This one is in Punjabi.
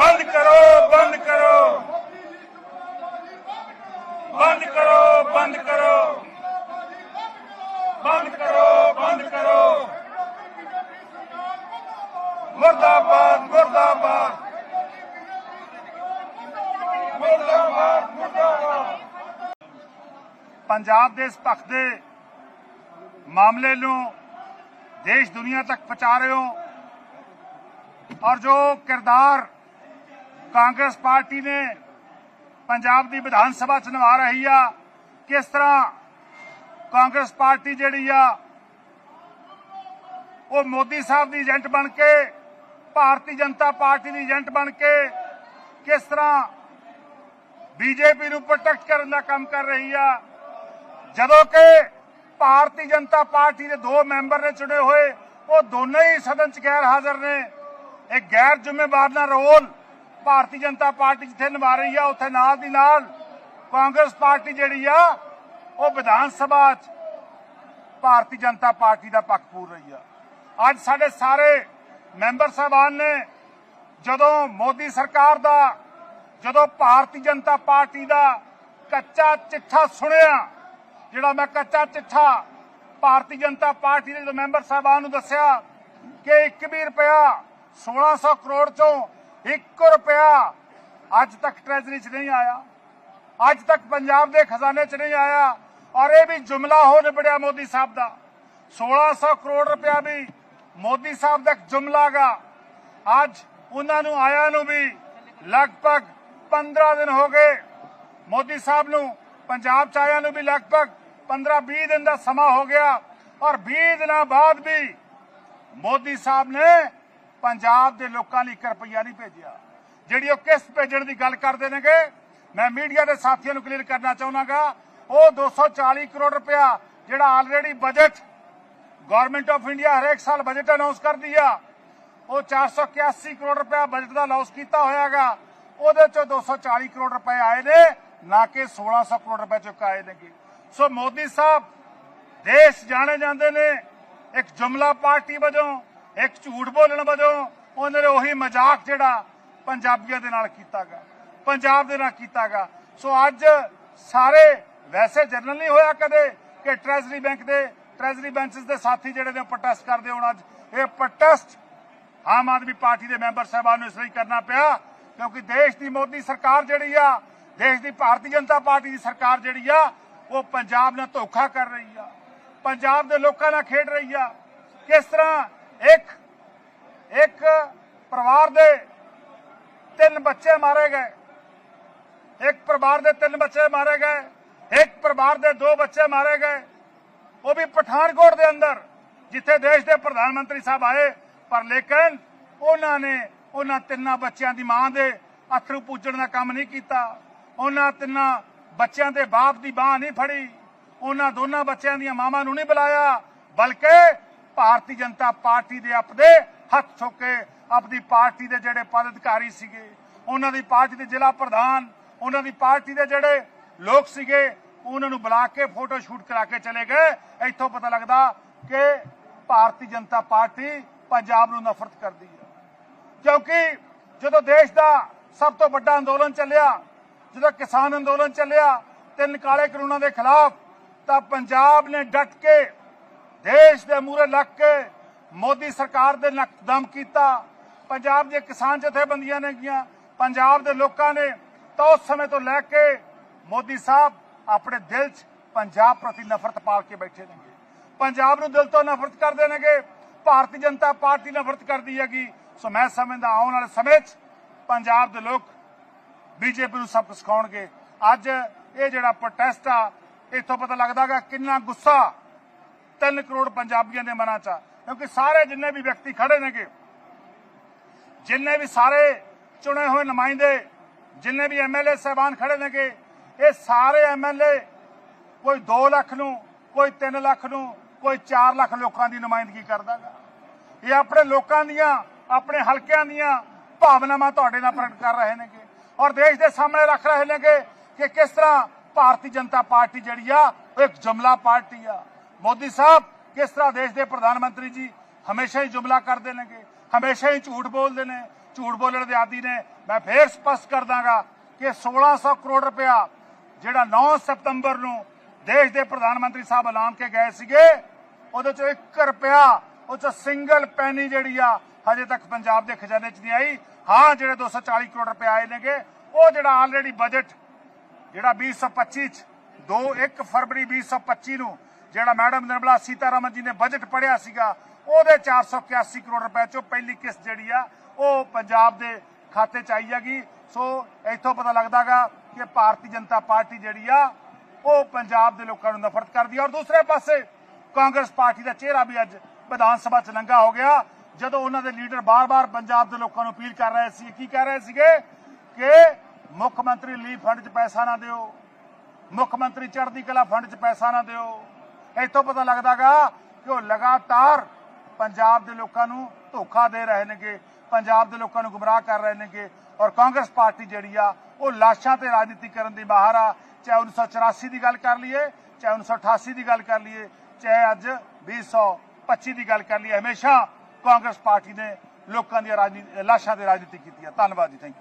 ਬੰਦ ਕਰੋ ਬੰਦ ਕਰੋ। ਬੰਦ ਕਰੋ ਬੰਦ ਕਰੋ। ਬੰਦ ਕਰੋ ਬੰਦ ਕਰੋ। ਮੁਰਦਾਬਾਦ ਮੁਰਦਾਬਾਦ। ਮੁਰਦਾਬਾਦ ਮੁਰਦਾਬਾਦ। ਪੰਜਾਬ ਦੇ ਇਸ ਪੱਖ ਦੇ ਮਾਮਲੇ ਨੂੰ ਦੇਸ਼ ਦੁਨੀਆ ਤੱਕ ਪਹੁੰਚਾ ਰਹੇ ਹੋ। ਔਰ ਜੋ ਕਿਰਦਾਰ ਕਾਂਗਰਸ ਪਾਰਟੀ ਨੇ ਪੰਜਾਬ ਦੀ ਵਿਧਾਨ ਸਭਾ ਚ ਨਿਭਾ ਰਹੀ ਆ। ਕਿਸ ਤਰ੍ਹਾਂ ਕਾਂਗਰਸ ਪਾਰਟੀ ਜਿਹੜੀ ਆ, ਉਹ ਮੋਦੀ ਸਾਹਿਬ ਦੀ ਏਜੰਟ ਬਣ ਕੇ, ਭਾਰਤੀ ਜਨਤਾ ਪਾਰਟੀ ਦੀ ਏਜੰਟ ਬਣ ਕੇ ਕਿਸ ਤਰ੍ਹਾਂ ਬੀਜੇਪੀ ਨੂੰ ਪ੍ਰੋਟੈਕਟ ਕਰਨ ਦਾ ਕੰਮ ਕਰ ਰਹੀ ਆ। ਜਦੋਂ ਕਿ ਭਾਰਤੀ ਜਨਤਾ ਪਾਰਟੀ ਦੇ ਦੋ ਮੈਂਬਰ ਨੇ ਚੁਣੇ ਹੋਏ, ਉਹ ਦੋਨੇ ਹੀ ਸਦਨ 'ਚ ਗੈਰ ਹਾਜ਼ਰ ਨੇ। ਇਹ ਗੈਰ ਜ਼ਿੰਮੇਵਾਰ ਦਾ ਰੋਲ ਭਾਰਤੀ ਜਨਤਾ ਪਾਰਟੀ ਜਿੱਥੇ ਨਿਭਾ ਰਹੀ ਆ, ਉੱਥੇ ਨਾਲ ਦੀ ਨਾਲ ਕਾਂਗਰਸ ਪਾਰਟੀ ਜਿਹੜੀ ਆ, ਉਹ ਵਿਧਾਨ ਸਭਾ 'ਚ ਭਾਰਤੀ ਜਨਤਾ ਪਾਰਟੀ ਦਾ ਪੱਖ ਪੂਰ ਰਹੀ ਆ। ਅੱਜ ਸਾਡੇ ਸਾਰੇ ਮੈਂਬਰ ਸਾਹਿਬਾਨ ਨੇ ਜਦੋਂ ਮੋਦੀ ਸਰਕਾਰ ਦਾ, ਜਦੋਂ ਭਾਰਤੀ ਜਨਤਾ ਪਾਰਟੀ ਦਾ ਕੱਚਾ ਚਿੱਠਾ ਸੁਣਿਆ, ਜਿਹੜਾ ਮੈਂ ਕੱਚਾ ਚਿੱਠਾ ਭਾਰਤੀ ਜਨਤਾ ਪਾਰਟੀ ਦੇ ਮੈਂਬਰ ਸਾਹਿਬਾਨ ਨੂੰ ਦੱਸਿਆ ਕਿ 21 ਰੁਪਇਆ 1600 ਕਰੋੜ ਚੋਂ 1 ਰੁਪਿਆ ਅੱਜ ਤੱਕ ਟ੍ਰੈਜ਼ਰੀ 'ਚ ਨਹੀਂ ਆਇਆ। ਅੱਜ ਤੱਕ ਪੰਜਾਬ ਦੇ ਖਜ਼ਾਨੇ 'ਚ ਨਹੀਂ ਆਇਆ ਔਰ ਇਹ ਵੀ ਜੁਮਲਾ ਹੋ ਨਿਬੜਿਆ ਮੋਦੀ ਸਾਹਿਬ ਦਾ। 1600 ਕਰੋੜ ਰੁਪਇਆ ਵੀ ਮੋਦੀ ਸਾਹਿਬ ਦਾ ਇੱਕ ਜੁਮਲਾ ਗਾ। ਅੱਜ ਉਹਨਾਂ ਨੂੰ ਆਇਆ ਨੂੰ ਵੀ ਲਗਭਗ 15 ਦਿਨ ਹੋ ਗਏ। ਮੋਦੀ ਸਾਹਿਬ ਨੂੰ ਪੰਜਾਬ ਚ ਆਇਆ ਨੂੰ ਵੀ ਲਗਭਗ 15-20 ਦਿਨ ਦਾ ਸਮਾਂ ਹੋ ਗਿਆ ਔਰ 20 ਦਿਨਾਂ ਬਾਅਦ ਵੀ ਮੋਦੀ ਸਾਹਿਬ ਨੇ ਪੰਜਾਬ ਦੇ ਲੋਕਾਂ ਲਈ 1 ਰੁਪਈਆ ਨਹੀਂ ਭੇਜਿਆ। ਜਿਹੜੀ ਉਹ ਕਿਸ਼ਤ ਭੇਜਣ ਦੀ ਗੱਲ ਕਰਦੇ ਨੇਗੇ, ਮੈਂ ਮੀਡੀਆ ਦੇ ਸਾਥੀਆਂ ਨੂੰ ਕਲੀਅਰ ਕਰਨਾ ਚਾਹੁੰਦਾਗਾ ਉਹ 240 ਕਰੋੜ ਰੁਪਇਆ ਜਿਹੜਾ already budget government of India ਹਰੇਕ ਸਾਲ ਬਜਟ ਅਨਾਉਂਸ ਕਰਦੀ ਆ, ਉਹ 481 ਕਰੋੜ ਰੁਪਇਆ ਬਜਟ ਦਾ ਲਾਸ ਕੀਤਾ ਹੋਇਆਗਾ, ਉਹਦੇ ਚੋਂ 240 ਕਰੋੜ ਰੁਪਏ ਆਏ ਨੇ, ਨਾ ਕਿ 1600 ਕਰੋੜ ਰੁਪਏ ਚੁੱਕ ਆਏ ਨੇਗੇ। ਸੋ ਮੋਦੀ ਸਾਹਿਬ, ਦੇਸ਼ ਜਾਣੇ ਜਾਂਦੇ ਨੇ, ਇੱਕ ਜੁਮਲਾ ਪਾਰਟੀ ਵਜੋਂ ਇੱਕ ਝੂਠ ਬੋਲਣ ਵਜੋਂ ਉਹਨਾਂ ਨੇ ਉਹੀ ਮਜ਼ਾਕ ਜਿਹੜਾ ਪੰਜਾਬੀਆਂ ਦੇ ਨਾਲ ਕੀਤਾ ਕੀਤਾਗਾ, ਪੰਜਾਬ ਦੇ ਨਾਲ ਕੀਤਾ ਕੀਤਾਗਾ। ਸੋ ਅੱਜ ਸਾਰੇ, ਵੈਸੇ ਜਨਰਲ ਨਹੀਂ ਹੋਇਆ ਕਦੇ ਕਿ ਟ੍ਰੈਜਰੀ ਬੈਂਕ ਦੇ ਟ੍ਰੈਜਰੀ ਬੈਂਚਸ ਦੇ ਸਾਥੀ ਜਿਹੜੇ ਨੇ ਪ੍ਰੋਟੈਸਟ ਕਰਦੇ ਹੋਣ ਅੱਜ। ਇਹ ਪ੍ਰੋਟੈਸਟ ਆਮ ਆਦਮੀ ਪਾਰਟੀ ਦੇ ਮੈਂਬਰ ਸਾਹਿਬਾਨ ਨੂੰ ਇਸ ਲਈ ਕਰਨਾ ਪਿਆ, ਕਿਉਂਕਿ ਦੇਸ਼ ਦੀ ਮੋਦੀ ਸਰਕਾਰ ਜਿਹੜੀ ਆ, ਦੇਸ਼ ਦੀ ਭਾਰਤੀ ਜਨਤਾ ਪਾਰਟੀ ਦੀ ਸਰਕਾਰ ਜਿਹੜੀ ਆ, ਉਹ ਪੰਜਾਬ ਨਾਲ ਧੋਖਾ ਕਰ ਰਹੀ ਆ। ਪੰਜਾਬ ਦੇ ਲੋਕਾਂ ਨਾਲ ਖੇਡ ਰਹੀ ਆ। ਕਿਸ ਤਰ੍ਹਾਂ ਇੱਕ ਇੱਕ ਪਰਿਵਾਰ ਦੇ ਤਿੰਨ ਬੱਚੇ ਮਾਰੇ ਗਏ। ਇੱਕ ਪਰਿਵਾਰ ਦੇ ਤਿੰਨ ਬੱਚੇ ਮਾਰੇ ਗਏ, ਇੱਕ ਪਰਿਵਾਰ ਦੇ ਦੋ ਬੱਚੇ ਮਾਰੇ ਗਏ। ਉਹ ਵੀ ਪਠਾਨਕੋਟ ਦੇ ਅੰਦਰ, ਜਿੱਥੇ ਦੇਸ਼ ਦੇ ਪ੍ਰਧਾਨ ਮੰਤਰੀ ਸਾਹਿਬ ਆਏ। ਪਰ ਲੇਕਿਨ ਉਹਨਾਂ ਨੇ ਉਹਨਾਂ ਤਿੰਨਾਂ ਬੱਚਿਆਂ ਦੀ ਮਾਂ ਦੇ ਅਥਰੂ ਪੂਜਣ ਦਾ ਕੰਮ ਨਹੀਂ ਕੀਤਾ। ਉਹਨਾਂ ਤਿੰਨਾਂ ਬੱਚਿਆਂ ਦੇ ਬਾਪ ਦੀ ਬਾਹ ਨਹੀਂ ਫੜੀ। ਉਹਨਾਂ ਦੋਨਾਂ ਬੱਚਿਆਂ ਦੀਆਂ ਮਾਵਾਂ ਨੂੰ ਨਹੀਂ ਬੁਲਾਇਆ। ਬਲਕਿ ਭਾਰਤੀ ਜਨਤਾ ਪਾਰਟੀ ਦੇ ਆਪਦੇ ਹੱਥ ਚੁੱਕੇ ਆਪਣੀ ਪਾਰਟੀ ਦੇ ਜਿਹੜੇ ਪਦ ਅਧਿਕਾਰੀ ਸੀਗੇ, ਉਹਨਾਂ ਦੀ ਪਾਰਟੀ ਦੇ ਜ਼ਿਲ੍ਹਾ ਪ੍ਰਧਾਨ, ਉਹਨਾਂ ਦੀ ਪਾਰਟੀ ਦੇ ਜਿਹੜੇ ਲੋਕ ਸੀਗੇ, ਉਹਨਾਂ ਨੂੰ ਬੁਲਾ ਕੇ ਫੋਟੋ ਸ਼ੂਟ ਕਰਾ ਕੇ ਚਲੇ ਗਏ। ਇੱਥੋਂ ਪਤਾ ਲੱਗਦਾ ਕਿ ਭਾਰਤੀ ਜਨਤਾ ਪਾਰਟੀ ਪੰਜਾਬ ਨੂੰ ਨਫ਼ਰਤ ਕਰਦੀ ਹੈ। ਕਿਉਂਕਿ ਜਦੋਂ ਦੇਸ਼ ਦਾ ਸਭ ਤੋਂ ਵੱਡਾ ਅੰਦੋਲਨ ਚੱਲਿਆ, ਜਦੋਂ ਕਿਸਾਨ ਅੰਦੋਲਨ ਚੱਲਿਆ, ਤਿੰਨ ਕਾਲੇ ਕਾਨੂੰਨਾਂ ਦੇ ਖਿਲਾਫ, ਤਾਂ ਪੰਜਾਬ ਨੇ ਡਟ ਕੇ ਦੇਸ਼ ਦੇ ਮੂਹਰੇ ਲੱਗ ਕੇ ਮੋਦੀ ਸਰਕਾਰ ਦੇ ਨੱਕ ਦਮ ਕੀਤਾ। ਪੰਜਾਬ ਦੇ ਕਿਸਾਨ ਜਥੇਬੰਦੀਆਂ ਨੇ ਕੀਆਂ ਪੰਜਾਬ ਦੇ ਲੋਕਾਂ ਨੇ ਤਾਂ ਉਸ ਸਮੇਂ ਤੋਂ ਲੈ ਕੇ ਮੋਦੀ ਸਾਹਿਬ ਆਪਣੇ ਦਿਲ 'ਚ ਪੰਜਾਬ ਪ੍ਰਤੀ ਨਫ਼ਰਤ ਪਾਲ ਕੇ ਬੈਠੇ ਨੇਗੇ। ਪੰਜਾਬ ਨੂੰ ਦਿਲ ਤੋਂ ਨਫ਼ਰਤ ਕਰਦੇ ਨੇਗੇ। ਭਾਰਤੀ ਜਨਤਾ ਪਾਰਟੀ ਨਫ਼ਰਤ ਕਰਦੀ ਹੈਗੀ। ਸੋ ਮੈਂ ਸਮਝਦਾ ਆਉਣ ਵਾਲੇ ਸਮੇਂ 'ਚ ਪੰਜਾਬ ਦੇ ਲੋਕ ਬੀਜੇਪੀ ਨੂੰ ਸਬਕ ਸਿਖਾਉਣਗੇ। ਅੱਜ ਇਹ ਜਿਹੜਾ ਪ੍ਰੋਟੈਸਟ ਆ, ਇੱਥੋਂ ਪਤਾ ਲੱਗਦਾਗਾ ਕਿੰਨਾ ਗੁੱਸਾ 3 ਕਰੋੜ ਪੰਜਾਬੀਆਂ ਦੇ ਮਨਾਂ 'ਚ ਆ। ਕਿਉਂਕਿ ਸਾਰੇ ਜਿੰਨੇ ਵੀ ਵਿਅਕਤੀ ਖੜੇ ਨੇਗੇ, ਜਿੰਨੇ ਵੀ ਸਾਰੇ ਚੁਣੇ ਹੋਏ ਨੁਮਾਇੰਦੇ, ਜਿੰਨੇ ਵੀ ਐਮਐਲਏ ਸਹਿਬਾਨ ਖੜੇ ਨੇਗੇ, ਇਹ ਸਾਰੇ ਐਮਐਲਏ ਕੋਈ 2 ਲੱਖ ਨੂੰ, ਕੋਈ 3 ਲੱਖ ਨੂੰ, ਕੋਈ 4 ਲੱਖ ਲੋਕਾਂ ਦੀ ਨੁਮਾਇੰਦਗੀ ਕਰਦਾਗਾ। ਇਹ ਆਪਣੇ ਲੋਕਾਂ ਦੀਆਂ, ਆਪਣੇ ਹਲਕਿਆਂ ਦੀਆਂ ਭਾਵਨਾਵਾਂ ਤੁਹਾਡੇ ਨਾਲ ਪ੍ਰਗਟ ਕਰ ਰਹੇ ਨੇਗੇ। ਔਰ ਦੇਸ਼ ਦੇ ਸਾਹਮਣੇ ਰੱਖ ਰਹੇ ਨੇਗੇ ਕਿ ਕਿਸ ਤਰ੍ਹਾਂ ਭਾਰਤੀ ਜਨਤਾ ਪਾਰਟੀ ਜਿਹੜੀ ਆ, ਉਹ ਇੱਕ ਜਮਲਾ ਪਾਰਟੀ ਆ। ਮੋਦੀ ਸਾਹਿਬ, ਕਿਸ ਤਰ੍ਹਾਂ ਦੇਸ਼ ਦੇ ਪ੍ਰਧਾਨ ਮੰਤਰੀ ਜੀ ਹਮੇਸ਼ਾ ਹੀ ਜੁਮਲਾ ਕਰਦੇ ਨੇਗੇ, ਹਮੇਸ਼ਾ ਹੀ ਝੂਠ ਬੋਲਦੇ ਨੇ, ਝੂਠ ਬੋਲਣ ਦੇ ਆਦੀ ਨੇ। ਮੈਂ ਫੇਰ ਸਪਸ਼ਟ ਕਰ ਦਾਂਗਾ ਕਿ 1600 ਕਰੋੜ ਰੁਪਇਆ ਜਿਹੜਾ 9 ਸਤੰਬਰ ਨੂੰ ਦੇਸ਼ ਦੇ ਪ੍ਰਧਾਨ ਮੰਤਰੀ ਸਾਹਿਬ ਐਲਾਨ ਕੇ ਗਏ ਸੀਗੇ, ਉਹਦੇ ਚੋਂ 1 ਰੁਪਇਆ, ਉਹ ਚ ਸਿੰਗਲ ਪੈਨੀ ਜਿਹੜੀ ਆ, ਹਜੇ ਤੱਕ ਪੰਜਾਬ ਦੇ ਖਜ਼ਾਨੇ 'ਚ ਨਹੀਂ ਆਈ। ਹਾਂ, ਜਿਹੜੇ 240 ਕਰੋੜ ਰੁਪਏ ਆਏ ਨੇਗੇ, ਉਹ ਜਿਹੜਾ ਆਲਰੇਡੀ ਬਜਟ ਜਿਹੜਾ 2025 ਚ 2 1 ਫਰਵਰੀ 2025 ਨੂੰ ਜਿਹੜਾ ਮੈਡਮ ਨਿਰਮਲਾ ਸੀਤਾਰਮਨ ਜੀ ਨੇ ਬਜਟ ਪੜਿਆ ਸੀਗਾ, ਉਹਦੇ 481 ਕਰੋੜ ਰੁਪਏ ਚੋਂ ਪਹਿਲੀ ਕਿਸ਼ਤ ਜਿਹੜੀ ਆ, ਉਹ ਪੰਜਾਬ ਦੇ ਖਾਤੇ ਚ ਆਈ ਹੈਗੀ। ਸੋ ਇੱਥੋਂ ਪਤਾ ਲੱਗਦਾਗਾ ਕਿ ਭਾਰਤੀ ਜਨਤਾ ਪਾਰਟੀ ਜਿਹੜੀ ਆ, ਉਹ ਪੰਜਾਬ ਦੇ ਲੋਕਾਂ ਨੂੰ ਨਫ਼ਰਤ ਕਰਦੀ ਆ। ਔਰ ਦੂਸਰੇ ਪਾਸੇ ਕਾਂਗਰਸ ਪਾਰਟੀ ਦਾ ਚਿਹਰਾ ਵੀ ਅੱਜ ਵਿਧਾਨ ਸਭਾ ਚ ਨੰਗਾ ਹੋ ਗਿਆ। ਜਦੋਂ ਉਹਨਾਂ ਦੇ ਲੀਡਰ ਬਾਰ-ਬਾਰ ਪੰਜਾਬ ਦੇ ਲੋਕਾਂ ਨੂੰ ਅਪੀਲ ਕਰ ਰਹੇ ਸੀ, ਕੀ ਕਹਿ ਰਹੇ ਸੀਗੇ? ਕਿ ਮੁੱਖ ਮੰਤਰੀ ਲੀਫ ਫੰਡ 'ਚ ਪੈਸਾ ਨਾ ਦਿਓ। ਮੁੱਖ ਮੰਤਰੀ ਚੜ੍ਹਦੀ ਕਲਾ ਫੰਡ 'ਚ ਪੈਸਾ ਨਾ ਦਿਓ। ਇੱਥੋਂ ਪਤਾ ਲੱਗਦਾਗਾ ਕਿ ਉਹ ਲਗਾਤਾਰ ਪੰਜਾਬ ਦੇ ਲੋਕਾਂ ਨੂੰ ਧੋਖਾ ਦੇ ਰਹੇ ਨੇਗੇ, ਪੰਜਾਬ ਦੇ ਲੋਕਾਂ ਨੂੰ ਗੁੰਮਰਾਹ ਕਰ ਰਹੇ ਨੇਗੇ ਔਰ ਕਾਂਗਰਸ ਪਾਰਟੀ ਜਿਹੜੀ ਆ, ਉਹ ਲਾਸ਼ਾਂ ਤੇ ਰਾਜਨੀਤੀ ਕਰਨ ਦੀ ਬਾਹਰ ਆ। ਚਾਹੇ 1984 ਦੀ ਗੱਲ ਕਰ ਲਈਏ, ਚਾਹੇ 1988 ਦੀ ਗੱਲ ਕਰ ਲਈਏ, ਚਾਹੇ ਅੱਜ 2025 ਦੀ ਗੱਲ ਕਰ ਲਈਏ, ਹਮੇਸ਼ਾ ਕਾਂਗਰਸ ਪਾਰਟੀ ਨੇ ਲੋਕਾਂ ਦੀਆਂ ਰਾਜਨੀਤੀ, ਲਾਸ਼ਾਂ ਤੇ ਰਾਜਨੀਤੀ ਕੀਤੀ ਆ। ਧੰਨਵਾਦ ਜੀ ਥੈਂਕ ਯੂ